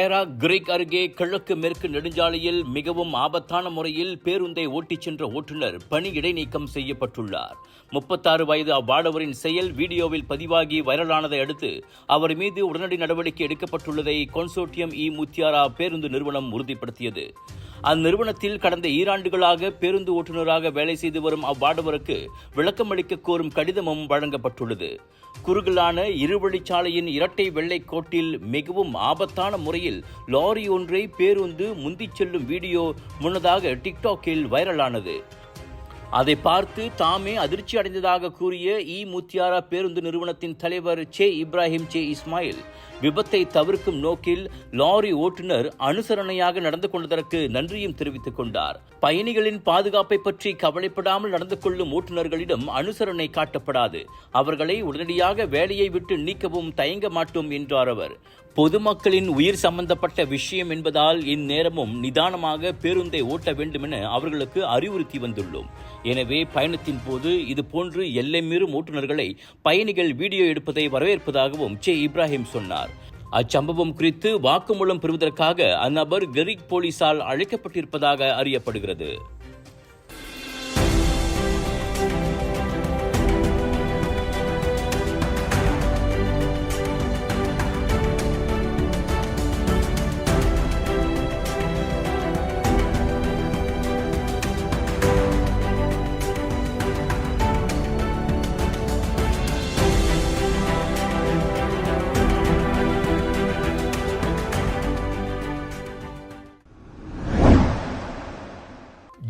பேரா கிரீக் அருகே கிழக்கு மேற்கு நெடுஞ்சாலையில் மிகவும் ஆபத்தான முறையில் பேருந்தை ஓட்டிச் சென்ற ஓட்டுநர் பணி இடைநீக்கம் செய்யப்பட்டுள்ளார். முப்பத்தாறு வயது அவ்வாடவரின் செயல் வீடியோவில் பதிவாகி வைரலானதை அடுத்து அவர் மீது உடனடி நடவடிக்கை எடுக்கப்பட்டுள்ளதை கொன்சோட்டியம் இ முத்தியாரா பேருந்து நிறுவனம் உறுதிப்படுத்தியது. அந்நிறுவனத்தில் கடந்த ஈராண்டுகளாக பேருந்து ஓட்டுநராக வேலை செய்து வரும் அவ்வாடவருக்கு விளக்கமளிக்க கோரும் கடிதமும் வழங்கப்பட்டுள்ளது. குறுகலான இருவழிச்சாலையின் இரட்டை வெள்ளை கோட்டில் மிகவும் ஆபத்தான முறையில் லாரி ஒன்றை பேருந்து முந்திச் செல்லும் வீடியோ முன்னதாக டிக்டாக்கில் வைரலானது. அதை பார்த்து தாமே அதிர்ச்சி அடைந்ததாக கூறிய இ முத்தியாரா பேருந்து நிறுவனத்தின் தலைவர் சே இப்ராஹிம் சே இஸ்மாயில் விபத்தை தவிர்க்கும் நோக்கில் லாரி ஓட்டுநர் அனுசரணையாக நடந்து கொண்டதற்கு நன்றியும் தெரிவித்துக் கொண்டார். பயணிகளின் பாதுகாப்பை பற்றி கவலைப்படாமல் நடந்து கொள்ளும் ஓட்டுநர்களிடம் அனுசரணை காட்டப்படாது. அவர்களை உடனடியாக வேலையை விட்டு நீக்கவும் தயங்க மாட்டோம் என்றார் அவர். பொதுமக்களின் உயிர் சம்பந்தப்பட்ட விஷயம் என்பதால் இந்நேரமும் நிதானமாக பேருந்தை ஓட்ட வேண்டும் என அவர்களுக்கு அறிவுறுத்தி வந்துள்ளோம். எனவே பயணத்தின் போது இதுபோன்று எல்லை மீறும் ஓட்டுநர்களை பயணிகள் வீடியோ எடுப்பதை வரவேற்பதாகவும் சே இப்ராஹிம் சொன்னார். அச்சம்பவம் குறித்து வாக்குமூலம் பெறுவதற்காக அந்நபர் கெரிக் போலீசால் அழைக்கப்பட்டிருப்பதாக அறியப்படுகிறது.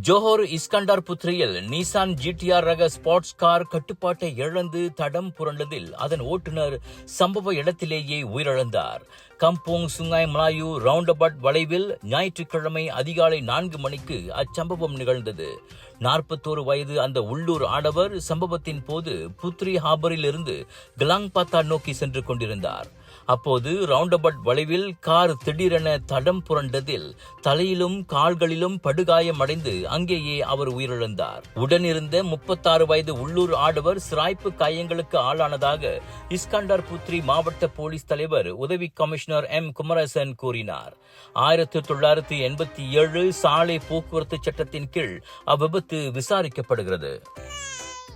ஜோஹர் இஸ்கண்டார் புத்ரியில் நிசான் ஜிடிஆர் ரக ஸ்போர்ட்ஸ் கார் கட்டுப்பாட்டை இழந்து தடம் புரண்டதில் அதன் ஓட்டுநர் சம்பவ இடத்திலேயே உயிரிழந்தார். கம்போங் சுங்காய் மலாயு ரவுண்டபட் வளைவில் ஞாயிற்றுக்கிழமை அதிகாலை நான்கு மணிக்கு அச்சம்பவம் நிகழ்ந்தது. நாற்பத்தோரு வயது அந்த உள்ளூர் ஆடவர் சம்பவத்தின் போது புத்ரி ஹாபரில் இருந்து கலாங்பாத்தா நோக்கி சென்று கொண்டிருந்தார். அப்போது ரவுண்டபட் வளைவில் கார் திடீரென தடம் புரண்டதில் தலையிலும் கால்களிலும் படுகாயமடைந்து அங்கேயே அவர் உயிரிழந்தார். உடனிருந்த முப்பத்தாறு வயது உள்ளூர் ஆடவர் சிராய்ப்பு காயங்களுக்கு ஆளானதாக இஸ்கண்டர் புத்ரி மாவட்ட போலீஸ் தலைவர் உதவி கமிஷனர் எம். குமரசன் கூறினார். ஆயிரத்தி தொள்ளாயிரத்தி எண்பத்தி ஏழு சாலை போக்குவரத்து சட்டத்தின் கீழ் அவ்விபத்து விசாரிக்கப்படுகிறது.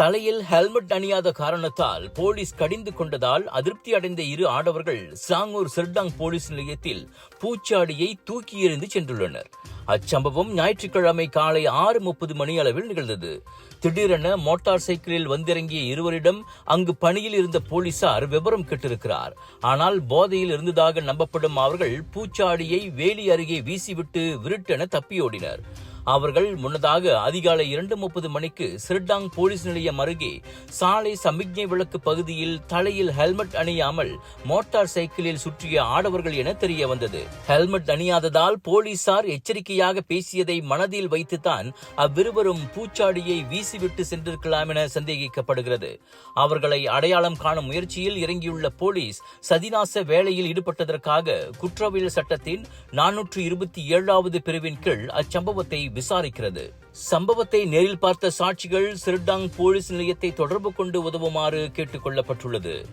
தலையில் ஹெல்மெட் அணியாத காரணத்தால் போலீஸ் கடிந்து கொண்டதால் அதிருப்தி அடைந்த இரு ஆடவர்கள் சாங்கூர் சிர்டாங் போலீஸ் நிலையத்தில் பூச்சாடியை தூக்கி எறிந்து சென்றுள்ளனர். அச்சம்பவம் ஞாயிற்றுக்கிழமை காலை ஆறு முப்பது மணி அளவில் நிகழ்ந்தது. திடீரென மோட்டார் சைக்கிளில் வந்திறங்கிய இருவரிடம் அங்கு பணியில் இருந்த போலீசார் விவரம் கேட்டிருக்கிறார். ஆனால் போதையில் இருந்ததாக நம்பப்படும் அவர்கள் பூச்சாடியை வேலி அருகே வீசிவிட்டு விருட்டென தப்பியோடினர். அவர்கள் முன்னதாக அதிகாலை இரண்டு முப்பது மணிக்கு சிர்டாங் போலீஸ் நிலையம் அருகே சாலை சமிக்ஞை விளக்கு பகுதியில் தலையில் ஹெல்மெட் அணியாமல் மோட்டார் சைக்கிளில் சுற்றிய ஆடவர்கள் என தெரிய வந்தது. ஹெல்மெட் அணியாததால் போலீசார் எச்சரிக்கையாக பேசியதை மனதில் வைத்துத்தான் அவ்விருவரும் பூச்சாடியை வீசிவிட்டு சென்றிருக்கலாம் என சந்தேகிக்கப்படுகிறது. அவர்களை அடையாளம் காணும் முயற்சியில் இறங்கியுள்ள போலீஸ் சதிநாச வேலையில் ஈடுபட்டதற்காக குற்றவியல் சட்டத்தின் நானூற்று இருபத்தி ஏழாவது பிரிவின் கீழ் அச்சம்பவத்தை விசாரிக்கிறது. சம்பவத்தை நேரில் பார்த்த சாட்சிகள் சிர்டாங் போலீஸ் நிலையத்தை தொடர்பு கொண்டு உதவுமாறு கேட்டுக் கொள்ளப்பட்டுள்ளது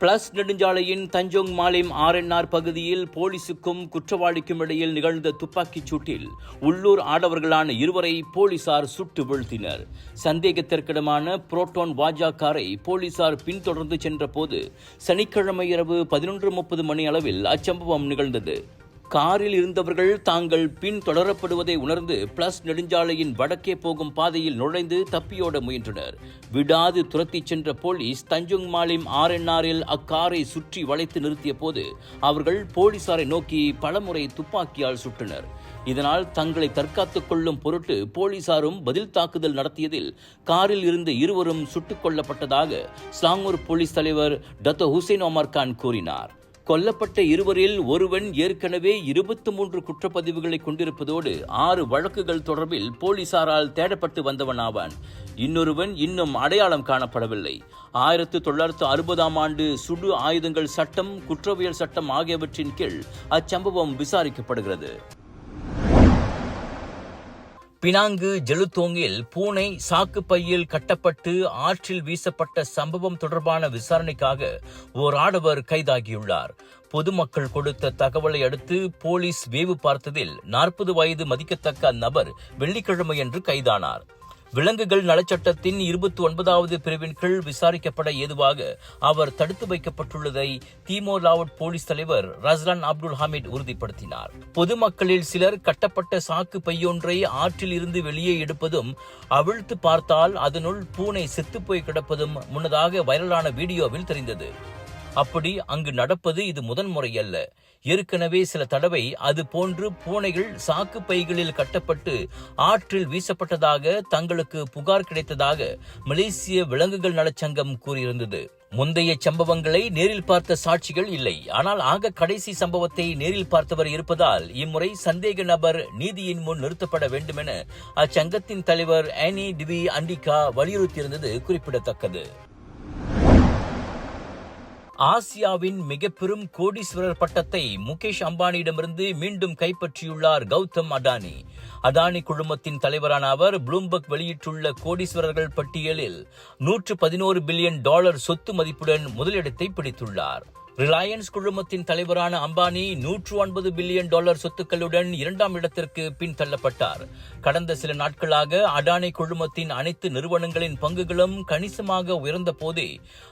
பிளஸ் நெடுஞ்சாலையின் தஞ்சோங் மாலிம் ஆர்என்ஆர் பகுதியில் போலீசுக்கும் குற்றவாளிக்கும் இடையில் நிகழ்ந்த துப்பாக்கிச் சூட்டில் உள்ளூர் ஆடவர்களான இருவரை போலீசார் சுட்டு வீழ்த்தினர். சந்தேகத்திற்கிடமான புரோட்டோன் வாஜா காரை போலீசார் பின்தொடர்ந்து சென்றபோது சனிக்கிழமை இரவு பதினொன்று முப்பது மணி அளவில் அச்சம்பவம் நிகழ்ந்தது. காரில் இருந்தவர்கள் தாங்கள் பின் தொடரப்படுவதை உணர்ந்து பிளஸ் நெடுஞ்சாலையின் வடக்கே போகும் பாதையில் நுழைந்து தப்பியோட முயன்றனர். விடாது துரத்திச் சென்ற போலீஸ் தஞ்சோங் மாலிம் ஆர்என்ஆரில் அக்காரை சுற்றி வளைத்து நிறுத்திய போது அவர்கள் போலீசாரை நோக்கி பலமுறை துப்பாக்கியால் சுட்டனர். இதனால் தங்களை தற்காத்துக் கொள்ளும் பொருட்டு போலீசாரும் பதில் தாக்குதல் நடத்தியதில் காரில் இருந்து இருவரும் சுட்டுக் கொல்லப்பட்டதாக ஸ்லாங்கூர் போலீஸ் தலைவர் டத்தோ ஹுசைன் ஒமர் கான் கூறினார். கொல்லப்பட்ட இருவரில் ஒருவன் ஏற்கனவே இருபத்தி மூன்று குற்றப்பதிவுகளை கொண்டிருப்பதோடு ஆறு வழக்குகள் தொடர்பில் போலீசாரால் தேடப்பட்டு வந்தவனாவான். இன்னொருவன் இன்னும் அடையாளம் காணப்படவில்லை. ஆயிரத்து தொள்ளாயிரத்து அறுபதாம் ஆண்டு சுடு ஆயுதங்கள் சட்டம் குற்றவியல் சட்டம் ஆகியவற்றின் கீழ் அச்சம்பவம் விசாரிக்கப்படுகிறது. பினாங்கு ஜெலுத்தோங்கில் பூனை சாக்கு பையில் கட்டப்பட்டு ஆற்றில் வீசப்பட்ட சம்பவம் தொடர்பான விசாரணைக்காக ஓர் ஆடவர் கைதாகியுள்ளார். பொதுமக்கள் கொடுத்த தகவலை அடுத்து போலீஸ் வேவு பார்த்ததில் நாற்பது வயது மதிக்கத்தக்க அந்நபர் வெள்ளிக்கிழமையன்று கைதானார். விலங்குகள் நலச்சட்டத்தின் இருபத்தி ஒன்பதாவது பிரிவின் கீழ் விசாரிக்கப்பட ஏதுவாக அவர் தடுத்து வைக்கப்பட்டுள்ளதை தீமோ லாவட் போலீஸ் தலைவர் ரஸ்லான் அப்துல் ஹமீத் உறுதிப்படுத்தினார். பொதுமக்களில் சிலர் கட்டப்பட்ட சாக்கு பையொன்றை ஆற்றில் இருந்து வெளியே எடுப்பதும் அவிழ்த்து பார்த்தால் அதனுள் பூனை செத்துப்போய் கிடப்பதும் முன்னதாக வைரலான வீடியோவில் தெரிந்தது. அப்படி அங்கு நடப்பது இது முதன்முறை அல்ல ஏற்கனவே சில தடவை அது போன்று பூனைகள் சாக்கு பைகளில் கட்டப்பட்டு ஆற்றில் வீசப்பட்டதாக தங்களுக்கு புகார் கிடைத்ததாக மலேசிய விலங்குகள் நலச்சங்கம் கூறியிருந்தது. முந்தைய சம்பவங்களை நேரில் பார்த்த சாட்சிகள் இல்லை. ஆனால் ஆக கடைசி சம்பவத்தை நேரில் பார்த்தவர் இருப்பதால் இம்முறை சந்தேக நபர் நீதியின் முன் நிறுத்தப்பட வேண்டுமென அச்சங்கத்தின் தலைவர் ஆனி டிவி அண்டிகா வலியுறுத்தியிருந்தது குறிப்பிடத்தக்கது. ஆசியாவின் மிக பெரும் கோடீஸ்வரர் பட்டத்தை முகேஷ் அம்பானியிடமிருந்து மீண்டும் கைப்பற்றியுள்ளார் கௌதம் அடானி அதானி குழுமத்தின் தலைவரான அவர் ப்ளூம்பர்க் வெளியிட்டுள்ள கோடீஸ்வரர்கள் பட்டியலில் நூற்று பதினோரு பில்லியன் டாலர் சொத்து மதிப்புடன் முதலிடத்தை பிடித்துள்ளார். ரிலையன்ஸ் குழுமத்தின் தலைவரான அம்பானி நூற்று ஒன்பது பில்லியன் டாலர் சொத்துக்களுடன் இரண்டாம் இடத்திற்கு பின்தள்ளப்பட்டார் கடந்த சில நாட்களாக அடானி குழுமத்தின் அனைத்து நிறுவனங்களின் பங்குகளும் கணிசமாக உயர்ந்த போதே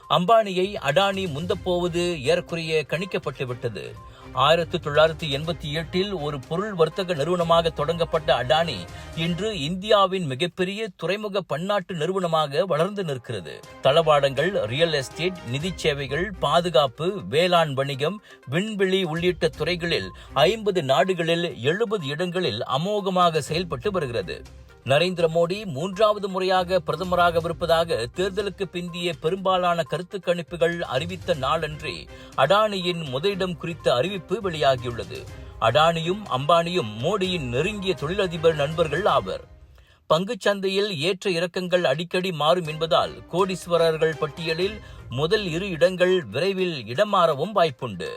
அம்பானியை அடானி முந்தப்போவது ஏறக்குறைய கணிக்கப்பட்டுவிட்டது. ஆயிரத்தி தொள்ளாயிரத்தி எண்பத்தி எட்டில் ஒரு பொருள் வர்த்தக நிறுவனமாக தொடங்கப்பட்ட அடானி இன்று இந்தியாவின் மிகப்பெரிய துறைமுக பன்னாட்டு நிறுவனமாக வளர்ந்து நிற்கிறது. தளவாடங்கள் ரியல் எஸ்டேட் நிதி சேவைகள் பாதுகாப்பு வேளாண் வணிகம் விண்வெளி உள்ளிட்ட துறைகளில் ஐம்பது நாடுகளில் எழுபது இடங்களில் அமோகமாக செயல்பட்டு வருகிறது. நரேந்திர மோடி மூன்றாவது முறையாக பிரதமராகவிருப்பதாக தேர்தலுக்கு பிந்திய பெரும்பாலான கருத்து கணிப்புகள் அறிவித்த நாளன்றே அடானியின் முதலிடம் குறித்த அறிவிப்பு வெளியாகியுள்ளது. அடானியும் அம்பானியும் மோடியின் நெருங்கிய தொழிலதிபர் நண்பர்கள் ஆவர். பங்குச் சந்தையில் ஏற்ற இறக்கங்கள் அடிக்கடி மாறும் என்பதால் கோடீஸ்வரர்கள் பட்டியலில் முதல் இரு இடங்கள் விரைவில் இடமாறவும் வாய்ப்புண்டு.